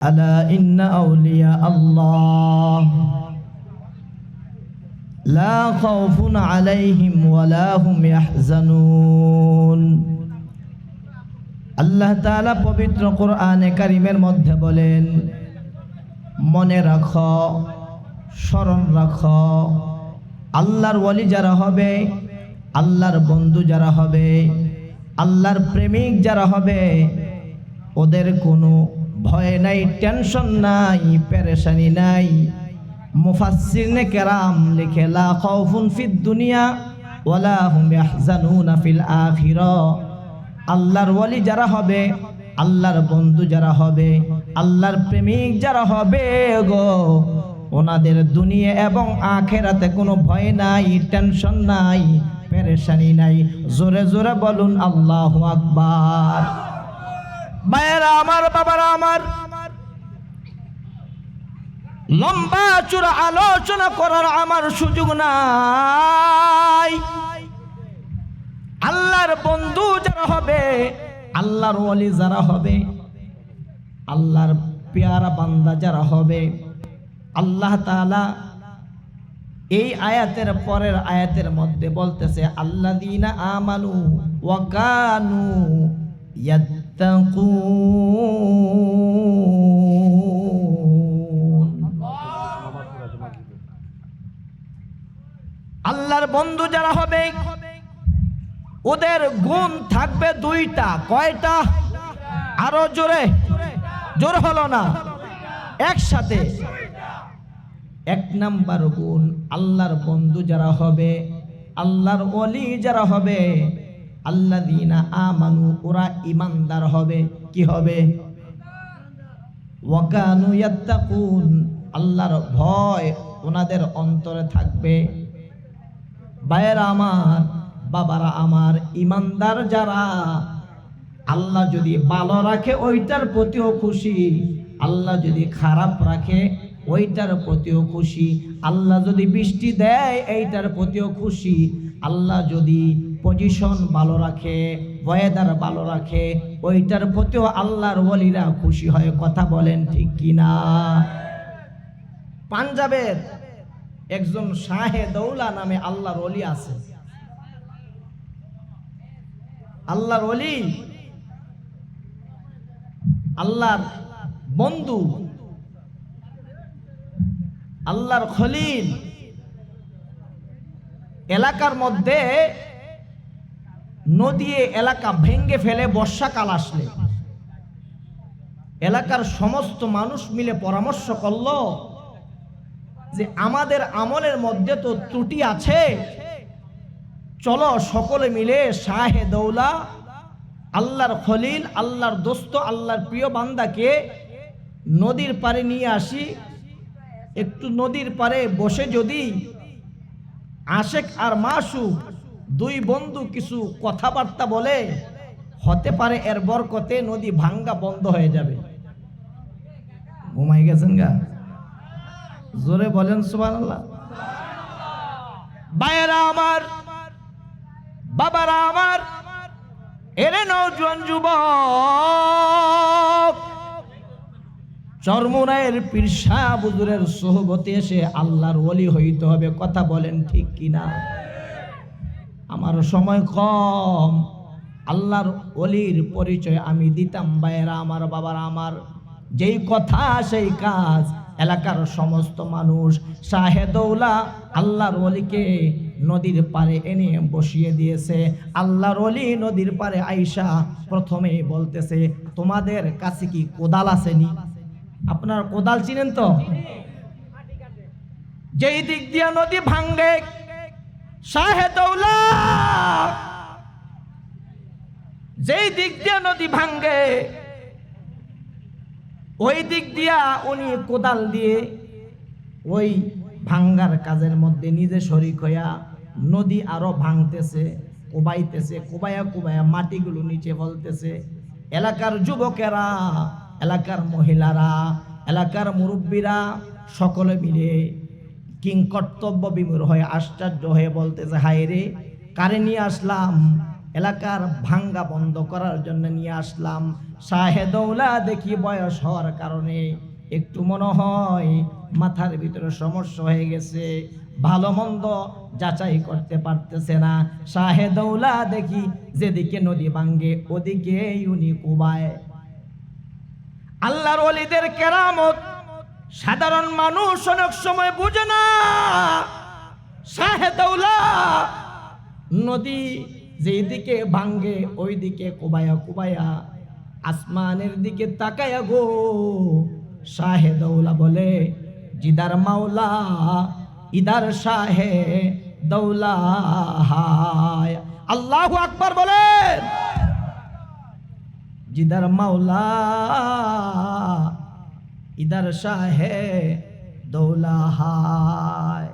ألا إن أولياء الله لا خوف عليهم ولا هم يحزنون আল্লাহ তাআলা পবিত্র কোরআনে কারিমের মধ্যে বলেন মনে রাখ স্মরণ রাখ আল্লাহর ওয়ালি যারা হবে আল্লাহর বন্ধু যারা হবে আল্লাহর প্রেমিক যারা হবে ওদের কোনো ভয় নাই টেনশন নাই, পেরেশানি নাই। মুফাসসিরনে কেরাম লিখে, লা খাউফুন ফিদ দুনিয়া ওয়ালা হুম ইয়াহজানুনা ফিল আখিরাহ আল্লাহর ওয়ালি যারা হবে, আল্লাহর বন্ধু যারা হবে, আল্লাহর প্রেমিক যারা হবে গো, ওনাদের দুনিয়া এবং আখেরাতে কোনো ভয় নাই টেনশন নাই, পেরেশানি নাই। জোরে জোরে বলুন, আল্লাহু আকবার। মায়েরা আমার, বাবারা আমার। লম্বা চূড়া আলোচনা করার আমার সুযোগ নাই। আল্লাহর বন্ধু যারা হবে, আল্লাহর ওয়ালি যারা হবে, আল্লাহর পেয়ারা বান্দা যারা হবে, আল্লাহ তাআলা এই আয়াতের পরের আয়াতের মধ্যে বলতেছে, আল্লাযীনা আমানু ওয়া কানু ইয়াত্তাকুন আল্লাহর বন্ধু যারা হবে, ওদের গুণ থাকবে দুইটা, কয়টা? আরও জোরে, জোর হলো না। একসাথে। এক নাম্বার গুণ, আল্লাহর বন্ধু যারা হবে, আল্লাহর অলি যারা হবে আল্লাহ দিনা আমানু, ওরা ইমানদার হবে। কি হবে? আল্লাহর ভয় ওনাদের অন্তরে থাকবে। ভাইয়েরা আমার, বাবারা আমার ইমানদার যারা, আল্লাহ যদি ভালো রাখে, ওইটার প্রতিও খুশি। আল্লাহ যদি খারাপ রাখে, ওইটার প্রতিও খুশি। আল্লাহ যদি বৃষ্টি দেয়, এইটার প্রতিও খুশি। আল্লাহ যদি পজিশন ভালো রাখে ওয়েদার ভালো রাখে, ওইটার প্রতিও আল্লাহর ওলিরা খুশি হয় কথা বলেন ঠিক কিনা? পাঞ্জাবের একজন শাহে দৌলা নামে আল্লাহর অলি আছে। আল্লাহর অলি আল্লাহর বন্ধু, আল্লাহর খলিল। এলাকার মধ্যে নদী এলাকা ভেঙ্গে ফেলে, বর্ষাকাল আসলে। এলাকার সমস্ত মানুষ মিলে পরামর্শ করল যে আমাদের আমলের মধ্যে তো ত্রুটি আছে। চলো সকলে মিলে শাহে দৌলা, আল্লাহর খলিল, আল্লাহর দোস্ত, আল্লাহর প্রিয় বান্দাকে নদীর পারে নিয়ে আসি। একটু নদীর পারে বসে যদি আশেক আর মাসুক দুই বন্ধু কিছু কথাবার্তা বলে, হতে পারে এর বরকতে নদী ভাঙ্গা বন্ধ হয়ে যাবে। ঘুমাই গেছেন গা? জোরে বলেন সুবান আল্লাহ বায়েরা আমার, বাবারা আমার, এরে নৌজন যুবক। চরমুনায়ের পীরসা বুজুরের সোহবতে এসে আল্লাহর ওলি হইতে হবে, কথা বলেন ঠিক কিনা? আমার সময় কম। আল্লাহর অলির পরিচয় আমি দিতাম বায়েরা আমার, বাবারা আমার। যেই কথা, সেই কাজ। এলাকার সমস্ত মানুষ শাহেদৌলা আল্লাহর অলিকে নদীর পারে এনে বসিয়ে দিয়েছে। আল্লাহর অলি নদীর পারে আইসা প্রথমে বলতেছে, তোমাদের কাছে কি কোদাল আসেনি? আপনার কোদাল চিনেন তো? যেই দিক দিয়া নদী ভাঙ্গে শাহেদৌলা যেই দিক দিয়া নদী ভাঙ্গে, ওই দিক দিয়া উনি কোদাল দিয়ে ওই ভাঙ্গার কাজের মধ্যে নিজে শরিক হইয়া নদী আরও ভাঙতেছে, কোবাইতেছে, কোবায়া কোবায়া মাটিগুলো নিচে ফলতেছে। এলাকার যুবকেরা, এলাকার মহিলারা, এলাকার মুরব্বীরা সকলে মিলে কিং কর্তব্য বিমূর হয়ে আশ্চর্য হয়ে বলতেছে, হায় রে, কারে নিয়ে আসলাম? এলাকার ভাঙ্গা বন্ধ করার জন্য নিয়ে আসলাম। শাহেদৌলা দেখি বয়স হওয়ার কারণে একটু মনে হয় মাথার ভিতরে সমস্যা হয়ে গেছে। ভালো মন্দ যাচাই করতে পারতেছে না। শাহেদৌলা দেখি যেদিকে নদী ভাঙ্গে ওদিকে উনি কুবায়। আল্লাহর ওলিদের কেরামত সাধারণ মানুষ অনেক সময় বুঝে না। শাহেদৌলা নদী যেদিকে ভাঙ্গে ওই দিকে কোবায়া কোবায়া। আসমানের দিকে তাকায়া গো, শাহে দৌলা বলে, জিদার মাওলা, ইদার শাহে দৌলা আল্লাহ আকবার বলে জিদার মাওলা, ইদার শাহে দৌলা হায়।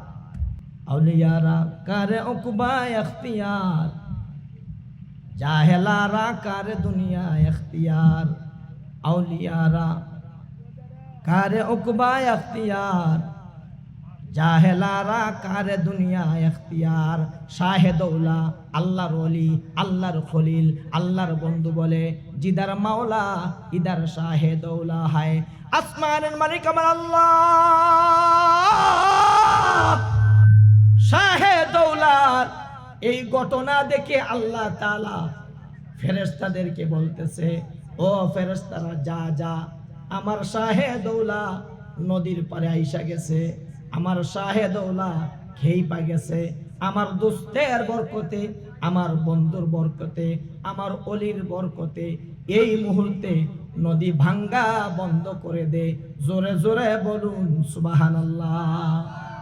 আউলিয়ারা কারে উকবা ইখতিয়ার জাহেলারা কার দুনিয়া এখতিয়ার? আউলিয়ারা কারে উকবা এখতিয়ার? জাহেলারা কারে দুনিয়া এখতিয়ার? শাহেদৌলা, আল্লাহর অলি আল্লাহর খলিল, আল্লাহর বন্ধু বলে, জিদার মাওলা, ইদার শাহেদৌলা হায়। আসমানের মালিক আমার আল্লাহ। শাহেদৌলা এই ঘটনা দেখে আল্লাহ তাআলা ফেরেস্তাদেরকে বলতেছে, ও ফেরেশতারা, যা যা। আমার শাহেদৌলা নদীর পারে আইসা গেছে। আমার শাহেদৌলা খেই পা গেছে। আমার দোস্তের বরকতে, আমার বন্ধুর বরকতে, আমার অলির বরকতে এই মুহূর্তে নদী ভাঙ্গা বন্ধ করে দে। জোরে জোরে বলুন সুবাহান আল্লাহ